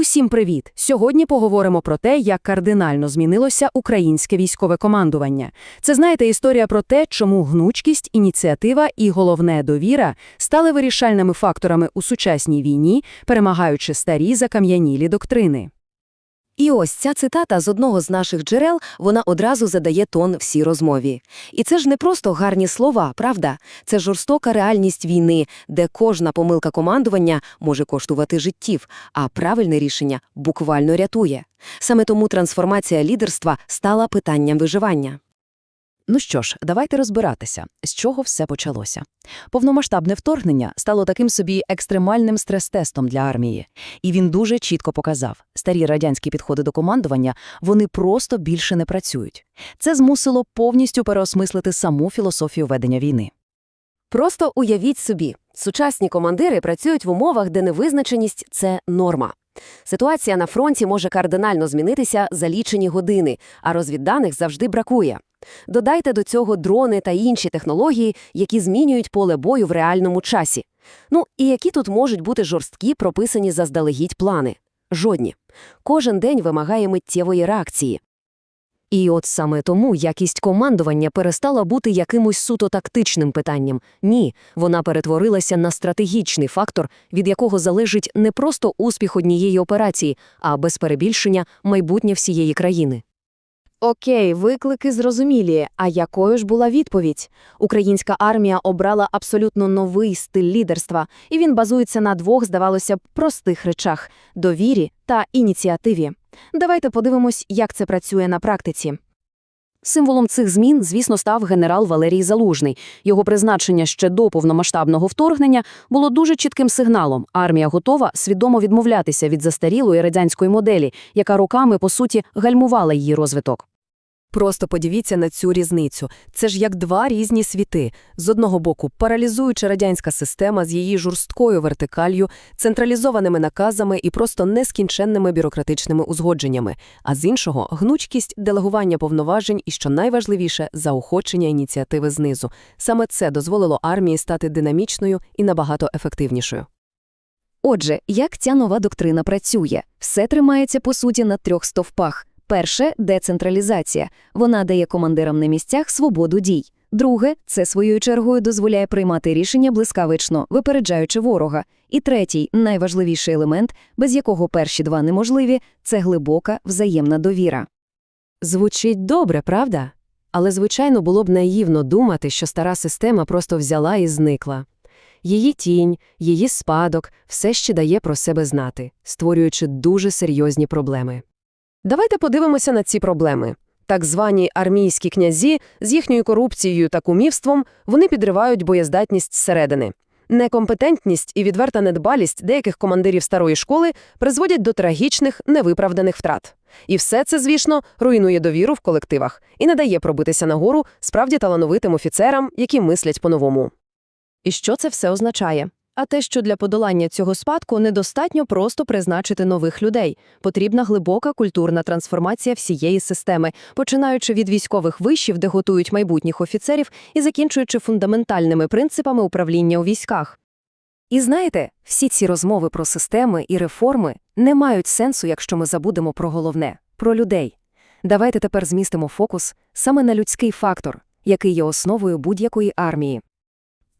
Усім привіт! Сьогодні поговоримо про те, як кардинально змінилося українське військове командування. Це, знаєте, історія про те, чому гнучкість, ініціатива і, головне, довіра стали вирішальними факторами у сучасній війні, перемагаючи старі закам'янілі доктрини. І ось ця цитата з одного з наших джерел, вона одразу задає тон всій розмові. І це ж не просто гарні слова, правда? Це жорстока реальність війни, де кожна помилка командування може коштувати життів, а правильне рішення буквально рятує. Саме тому трансформація лідерства стала питанням виживання. Ну що ж, давайте розбиратися, з чого все почалося. Повномасштабне вторгнення стало таким собі екстремальним стрес-тестом для армії. І він дуже чітко показав, старі радянські підходи до командування, вони просто більше не працюють. Це змусило повністю переосмислити саму філософію ведення війни. Просто уявіть собі, сучасні командири працюють в умовах, де невизначеність – це норма. Ситуація на фронті може кардинально змінитися за лічені години, а розвідданих завжди бракує. Додайте до цього дрони та інші технології, які змінюють поле бою в реальному часі. Ну і які тут можуть бути жорсткі прописані заздалегідь плани? Жодні. Кожен день вимагає миттєвої реакції. І от саме тому якість командування перестала бути якимось суто тактичним питанням. Ні, вона перетворилася на стратегічний фактор, від якого залежить не просто успіх однієї операції, а без перебільшення майбутнє всієї країни. Окей, виклики зрозумілі. А якою ж була відповідь? Українська армія обрала абсолютно новий стиль лідерства, і він базується на двох, здавалося б, простих речах – довірі та ініціативі. Давайте подивимось, як це працює на практиці. Символом цих змін, звісно, став генерал Валерій Залужний. Його призначення ще до повномасштабного вторгнення було дуже чітким сигналом. Армія готова свідомо відмовлятися від застарілої радянської моделі, яка роками, по суті, гальмувала її розвиток. Просто подивіться на цю різницю. Це ж як два різні світи. З одного боку, паралізуюча радянська система з її жорсткою вертикалью, централізованими наказами і просто нескінченними бюрократичними узгодженнями, а з іншого гнучкість, делегування повноважень і, що найважливіше, заохочення ініціативи знизу. Саме це дозволило армії стати динамічною і набагато ефективнішою. Отже, як ця нова доктрина працює? Все тримається, по суті, на трьох стовпах. Перше – децентралізація. Вона дає командирам на місцях свободу дій. Друге – це своєю чергою дозволяє приймати рішення блискавично, випереджаючи ворога. І третій, найважливіший елемент, без якого перші два неможливі – це глибока взаємна довіра. Звучить добре, правда? Але, звичайно, було б наївно думати, що стара система просто взяла і зникла. Її тінь, її спадок все ще дає про себе знати, створюючи дуже серйозні проблеми. Давайте подивимося на ці проблеми. Так звані армійські князі з їхньою корупцією та кумівством вони підривають боєздатність зсередини. Некомпетентність і відверта недбалість деяких командирів старої школи призводять до трагічних, невиправданих втрат. І все це, звісно, руйнує довіру в колективах і не дає пробитися нагору справді талановитим офіцерам, які мислять по-новому. І що це все означає? А те, що для подолання цього спадку недостатньо просто призначити нових людей. Потрібна глибока культурна трансформація всієї системи, починаючи від військових вишів, де готують майбутніх офіцерів, і закінчуючи фундаментальними принципами управління у військах. І знаєте, всі ці розмови про системи і реформи не мають сенсу, якщо ми забудемо про головне – про людей. Давайте тепер змістимо фокус саме на людський фактор, який є основою будь-якої армії.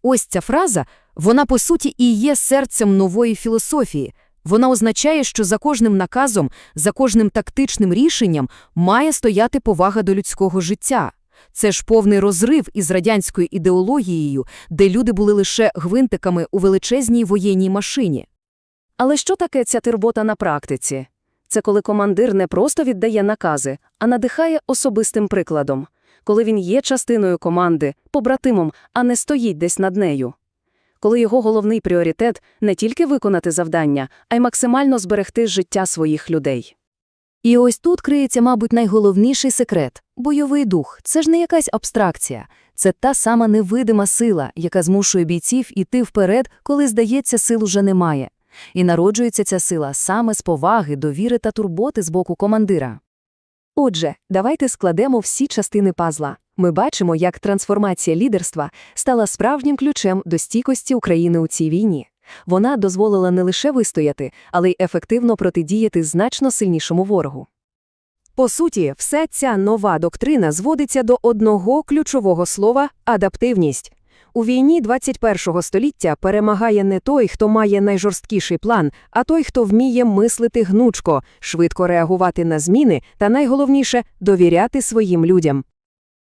Ось ця фраза, вона по суті і є серцем нової філософії. Вона означає, що за кожним наказом, за кожним тактичним рішенням має стояти повага до людського життя. Це ж повний розрив із радянською ідеологією, де люди були лише гвинтиками у величезній воєнній машині. Але що таке ця турбота на практиці? Це коли командир не просто віддає накази, а надихає особистим прикладом. Коли він є частиною команди, побратимом, а не стоїть десь над нею. Коли його головний пріоритет не тільки виконати завдання, а й максимально зберегти життя своїх людей. І ось тут криється, мабуть, найголовніший секрет бойовий дух. Це ж не якась абстракція, це та сама невидима сила, яка змушує бійців іти вперед, коли, здається, сил уже немає. І народжується ця сила саме з поваги, довіри та турботи з боку командира. Отже, давайте складемо всі частини пазла. Ми бачимо, як трансформація лідерства стала справжнім ключем до стійкості України у цій війні. Вона дозволила не лише вистояти, але й ефективно протидіяти значно сильнішому ворогу. По суті, вся ця нова доктрина зводиться до одного ключового слова – адаптивність. У війні 21-го століття перемагає не той, хто має найжорсткіший план, а той, хто вміє мислити гнучко, швидко реагувати на зміни та, найголовніше, довіряти своїм людям.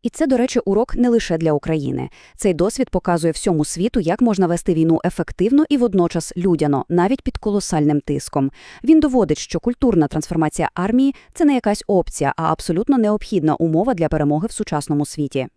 І це, до речі, урок не лише для України. Цей досвід показує всьому світу, як можна вести війну ефективно і водночас людяно, навіть під колосальним тиском. Він доводить, що культурна трансформація армії – це не якась опція, а абсолютно необхідна умова для перемоги в сучасному світі.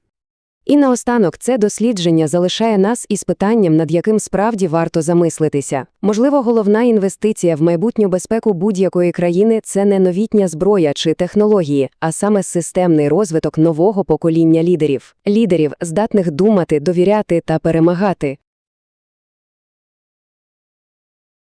І наостанок це дослідження залишає нас із питанням, над яким справді варто замислитися. Можливо, головна інвестиція в майбутню безпеку будь-якої країни – це не новітня зброя чи технології, а саме системний розвиток нового покоління лідерів. Лідерів, здатних думати, довіряти та перемагати.